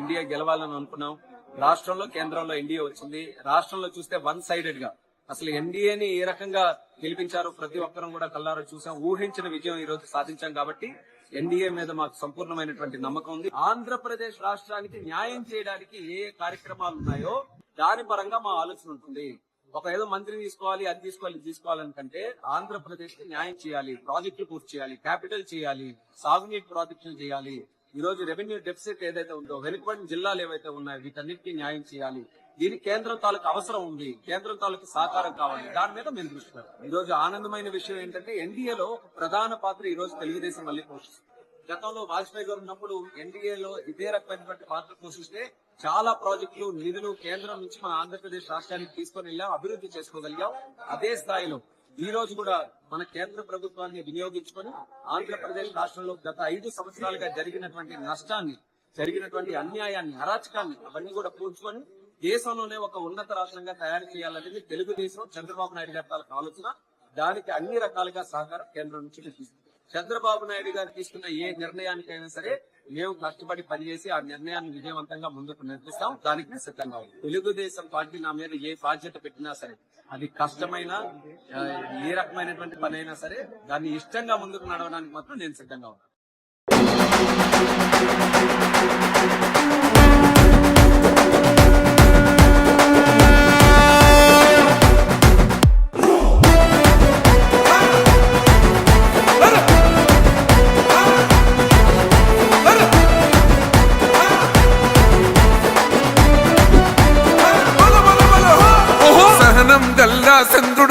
India గెలవాలని అనుకున్నాం. రాష్ట్రంలో కేంద్రంలో ఎన్డీఏ వచ్చింది. రాష్ట్రంలో చూస్తే వన్ సైడెడ్గా. అసలు ఎన్డీఏని ఏ రకంగా గెలిపించారో ప్రతి ఒక్కరం కూడా కల్లారో చూసాం. ఊహించిన విజయం ఈ రోజు సాధించాం కాబట్టి ఎన్డీఏ మీద మాకు సంపూర్ణమైనటువంటి నమ్మకం ఉంది. ఆంధ్రప్రదేశ్ రాష్ట్రానికి న్యాయం చేయడానికి ఏ కార్యక్రమాలు ఉన్నాయో దాని పరంగా మా ఆలోచన ఉంటుంది. ఒక ఏదో మంత్రి తీసుకోవాలి అది తీసుకోవాలి ఇది తీసుకోవాలని ఆంధ్రప్రదేశ్కి న్యాయం చేయాలి ప్రాజెక్టులు పూర్తి చేయాలి క్యాపిటల్ చేయాలి సాగునీటి ప్రాజెక్టులు చేయాలి ఈ రోజు రెవెన్యూ డెఫిసిట్ ఏదైతే ఉందో వెనుకబడిన జిల్లాలు ఏవైతే ఉన్నాయో వీటన్నిటికీ న్యాయం చేయాలి. దీనికి కేంద్రం తాలూకు అవసరం ఉంది. కేంద్రం తాలూకు సహకారం కావాలి. దాని మీద మేము దృష్టి ఈ రోజు ఆనందమైన విషయం ఏంటంటే ఎన్డీఏలో ప్రధాన పాత్ర ఈ రోజు తెలుగుదేశం మళ్ళీ పోషిస్తుంది. గతంలో వాజ్పేయి గారు ఉన్నప్పుడు ఎన్డీఏలో ఇదే రకమైనటువంటి పాత్ర పోషిస్తే చాలా ప్రాజెక్టులు నిధులు కేంద్రం నుంచి మన ఆంధ్రప్రదేశ్ రాష్ట్రానికి తీసుకొని వెళ్ళాం అభివృద్ధి చేసుకోగలిగాం. అదే స్థాయిలో ఈ రోజు కూడా మన కేంద్ర ప్రభుత్వాన్ని వినియోగించుకొని ఆంధ్రప్రదేశ్ రాష్ట్రంలో గత ఐదు సంవత్సరాలుగా జరిగినటువంటి నష్టాన్ని జరిగినటువంటి అన్యాయాన్ని అరాచకాన్ని అవన్నీ కూడా పూడ్చుకొని దేశంలోనే ఒక ఉన్నత రాష్ట్రంగా తయారు చేయాలనేది తెలుగుదేశం చంద్రబాబు నాయుడు గారి తాలూకు ఆలోచన. దానికి అన్ని రకాలుగా సహకారం కేంద్రం నుంచి చంద్రబాబు నాయుడు గారు తీసుకున్న ఏ నిర్ణయానికైనా సరే మేము కష్టపడి పనిచేసి ఆ నిర్ణయాన్ని విజయవంతంగా ముందుకు నడిపిస్తాం. దానికి సిద్ధంగా ఉంది తెలుగుదేశం పార్టీ నా మీద ఏ బాధ్యత పెట్టినా సరే అది కష్టమైన ఏ రకమైనటువంటి పని అయినా సరే దాన్ని ఇష్టంగా ముందుకు నడవడానికి మాత్రం నేను సిద్ధంగా ఉన్నాను.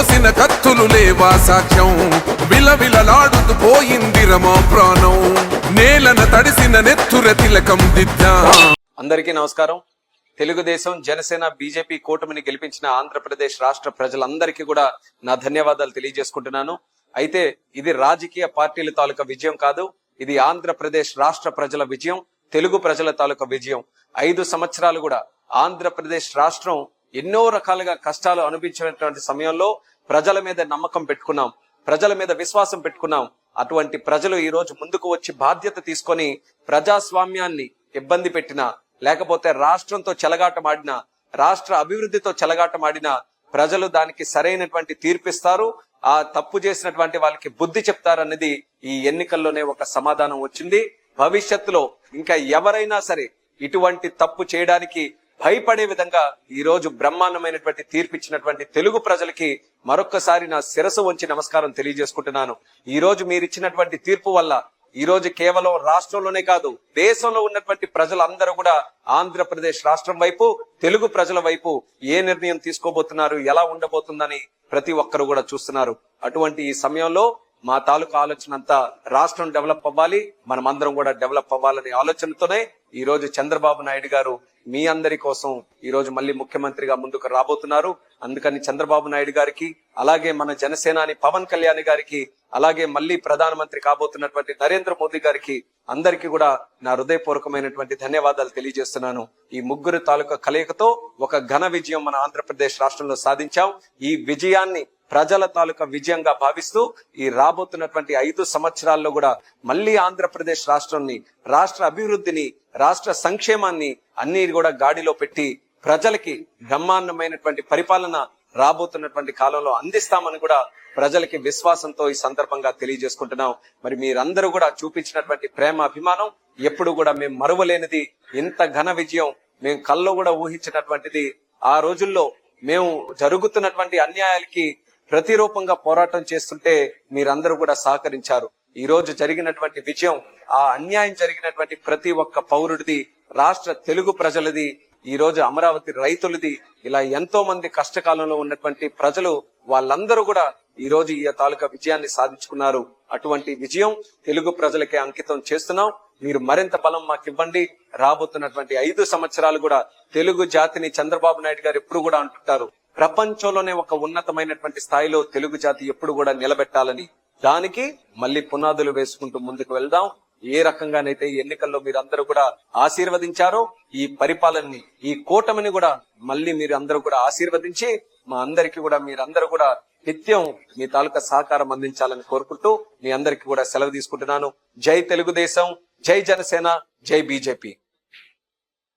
కోసిన కత్తులు లేవా సాక్ష్యం? విలవిలలాడుతూ పోయింది రమా ప్రాణం. నేలన తడిసిన నెత్తుర తిలకం దిద్దా. అందరికీ నమస్కారం. తెలుగుదేశం జనసేన బీజేపీ కూటమిని గెలిపించిన ఆంధ్రప్రదేశ్ రాష్ట్ర ప్రజలందరికీ కూడా నా ధన్యవాదాలు తెలియజేసుకుంటున్నాను. అయితే ఇది రాజకీయ పార్టీల తాలూకా విజయం కాదు ఇది ఆంధ్రప్రదేశ్ రాష్ట్ర ప్రజల విజయం తెలుగు ప్రజల తాలూకా విజయం. ఐదు సంవత్సరాలు కూడా ఆంధ్రప్రదేశ్ రాష్ట్రం ఎన్నో రకాలుగా కష్టాలు అనిపించినటువంటి సమయంలో ప్రజల మీద నమ్మకం పెట్టుకున్నాం ప్రజల మీద విశ్వాసం పెట్టుకున్నాం. అటువంటి ప్రజలు ఈ రోజు ముందుకు వచ్చి బాధ్యత తీసుకొని ప్రజాస్వామ్యాన్ని ఇబ్బంది పెట్టిన లేకపోతే రాష్ట్రంతో చెలగాటమాడినా రాష్ట్ర అభివృద్ధితో చెలగాటమాడినా ప్రజలు దానికి సరైనటువంటి తీర్పిస్తారు. ఆ తప్పు చేసినటువంటి వాళ్ళకి బుద్ధి చెప్తారన్నది ఈ ఎన్నికల్లోనే ఒక సమాధానం వచ్చింది. భవిష్యత్తులో ఇంకా ఎవరైనా సరే ఇటువంటి తప్పు చేయడానికి భయపడే విధంగా ఈ రోజు బ్రహ్మాండమైనటువంటి తీర్పిచ్చినటువంటి తెలుగు ప్రజలకి మరొక్కసారి నా శిరసు వంచి నమస్కారం తెలియజేసుకుంటున్నాను. ఈ రోజు మీరు ఇచ్చినటువంటి తీర్పు వల్ల ఈ రోజు కేవలం రాష్ట్రంలోనే కాదు దేశంలో ఉన్నటువంటి ప్రజలందరూ కూడా ఆంధ్రప్రదేశ్ రాష్ట్రం వైపు తెలుగు ప్రజల వైపు ఏ నిర్ణయం తీసుకోబోతున్నారు ఎలా ఉండబోతుందని ప్రతి ఒక్కరు కూడా చూస్తున్నారు. అటువంటి ఈ సమయంలో మా తాలూకా ఆలోచన అంతా రాష్ట్రం డెవలప్ అవ్వాలి మనం అందరం కూడా డెవలప్ అవ్వాలనే ఆలోచనతోనే ఈ రోజు చంద్రబాబు నాయుడు గారు మీ అందరి కోసం ఈ రోజు మళ్ళీ ముఖ్యమంత్రిగా ముందుకు రాబోతున్నారు. అందుకని చంద్రబాబు నాయుడు గారికి అలాగే మన జనసేనాని పవన్ కళ్యాణ్ గారికి అలాగే మళ్ళీ ప్రధానమంత్రి కాబోతున్నటువంటి నరేంద్ర మోదీ గారికి అందరికీ కూడా నా హృదయపూర్వకమైనటువంటి ధన్యవాదాలు తెలియజేస్తున్నాను. ఈ ముగ్గురు తాలూకా కలయికతో ఒక ఘన విజయం మన ఆంధ్రప్రదేశ్ రాష్ట్రంలో సాధించాం. ఈ విజయాన్ని ప్రజల తాలూకా విజయంగా భావిస్తూ ఈ రాబోతున్నటువంటి ఐదు సంవత్సరాల్లో కూడా మళ్ళీ ఆంధ్రప్రదేశ్ రాష్ట్రాన్ని రాష్ట్ర అభివృద్ధిని రాష్ట్ర సంక్షేమాన్ని అన్ని కూడా గాడిలో పెట్టి ప్రజలకి బ్రహ్మాండమైనటువంటి పరిపాలన రాబోతున్నటువంటి కాలంలో అందిస్తామని కూడా ప్రజలకి విశ్వాసంతో ఈ సందర్భంగా తెలియజేసుకుంటున్నాం. మరి మీరందరూ కూడా చూపించినటువంటి ప్రేమ అభిమానం ఎప్పుడు కూడా మేము మరువలేనిది. ఇంత ఘన విజయం మేము కల్లో కూడా ఊహించినటువంటిది. ఆ రోజుల్లో మేము జరుగుతున్నటువంటి అన్యాయాలకి ప్రతిరూపంగా పోరాటం చేస్తుంటే మీరందరూ కూడా సహకరించారు. ఈ రోజు జరిగినటువంటి విజయం ఆ అన్యాయం జరిగినటువంటి ప్రతి ఒక్క పౌరుడిది రాష్ట్ర తెలుగు ప్రజలది ఈ రోజు అమరావతి రైతులది ఇలా ఎంతో మంది కష్టకాలంలో ఉన్నటువంటి ప్రజలు వాళ్ళందరూ కూడా ఈ రోజు ఈ తాలూకా విజయాన్ని సాధించుకున్నారు. అటువంటి విజయం తెలుగు ప్రజలకే అంకితం చేస్తున్నాం. మీరు మరింత బలం మాకు ఇవ్వండి రాబోతున్నటువంటి ఐదు సంవత్సరాలు కూడా తెలుగు జాతిని చంద్రబాబు నాయుడు గారు ఎప్పుడు కూడా అంటుంటారు. ప్రపంచంలోనే ఒక ఉన్నతమైనటువంటి స్థాయిలో తెలుగు జాతి ఎప్పుడు కూడా నిలబెట్టాలని దానికి మళ్ళీ పునాదులు వేసుకుంటూ ముందుకు వెళ్దాం. ఏ రకంగానైతే ఎన్నికల్లో మీరందరూ కూడా ఆశీర్వదించారో ఈ పరిపాలనని ఈ కూటమిని కూడా మళ్ళీ మీరు అందరూ కూడా ఆశీర్వదించి మా అందరికీ కూడా మీరందరూ కూడా నిత్యం మీ తాలూకా సహకారం అందించాలని కోరుకుంటూ మీ అందరికీ కూడా సెలవు తీసుకుంటున్నాను. జై తెలుగుదేశం జై జనసేన జై బీజేపీ.